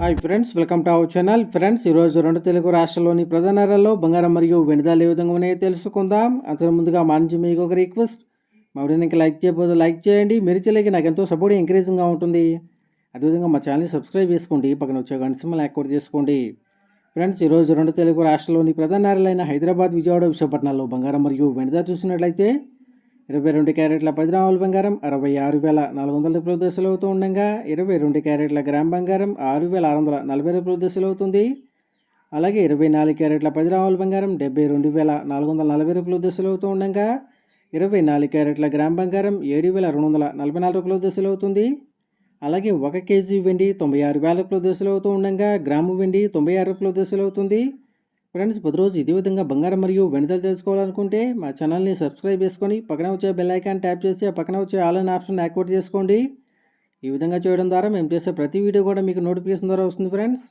Hi friends welcome to our channel friends ఈరోజు రెండు తెలుగు రాష్ట్రాల్లోని ప్రధాన నగరాల్లో బంగారం మరియు వెనుదాలు ఏ విధంగా ఉన్నాయో తెలుసుకుందాం. అంతకు ముందుగా మా నుంచి మీకు ఒక రిక్వెస్ట్ మా వీడియోకి లైక్ చేయకపోతే లైక్ చేయండి. మీరు చేయలేక నాకు ఎంతో సపోర్ట్ ఎంకరేజింగ్గా ఉంటుంది. అదేవిధంగా మా ఛానల్ని సబ్స్క్రైబ్ చేసుకోండి. పక్కన వచ్చే గంట సింబల్ యాక్టివేట్ చేసుకోండి. ఫ్రెండ్స్ ఈరోజు రెండు తెలుగు రాష్ట్రాల్లోని ప్రధాన నగరాలైన హైదరాబాద్ విజయవాడ విశాఖపట్నాల్లో బంగారం మరియు వెనుదా చూసినట్లయితే ఇరవై రెండు క్యారెట్ల పది గ్రాముల బంగారం అరవై ఆరు వేల నాలుగు వందల రూపాయల దశలు అవుతూ ఉండగా ఇరవై రెండు క్యారెట్ల గ్రామ్ బంగారం ఆరు వేల ఆరు వందల నలభై రూపాయల దశలు అవుతుంది. అలాగే ఇరవై నాలుగు క్యారెట్ల పది గ్రాముల బంగారం డెబ్బై రెండు వేల నాలుగు వందల నలభై రూపాయల దశలు అవుతూ ఉండగా ఇరవై నాలుగు క్యారెట్ల గ్రామ్ బంగారం ఏడు వేల రెండు వందల నలభై నాలుగు రూపాయల దశలు అవుతుంది. అలాగే ఒక కేజీ వెండి తొంభై ఆరు వేల రూపాయల దశలు అవుతూ ఉండగా గ్రాము వెండి తొంభై ఆరు రూపాయల దశలు అవుతుంది. ఫ్రెండ్స్ పది రోజు ఇదే విధంగా బంగారం మరియు వెనుదలు తెలుసుకోవాలనుకుంటే మా ఛానల్ని సబ్స్క్రైబ్ చేసుకొని పక్కన వచ్చే బెల్ ఐకాన్ ట్యాప్ చేసి ఆ పక్కన వచ్చే ఆల్ ఆప్షన్ యాక్టివేట్ చేసుకోండి. ఈ విధంగా చేయడం ద్వారా మేము చేసే ప్రతి వీడియో కూడా మీకు నోటిఫికేషన్ ద్వారా వస్తుంది ఫ్రెండ్స్.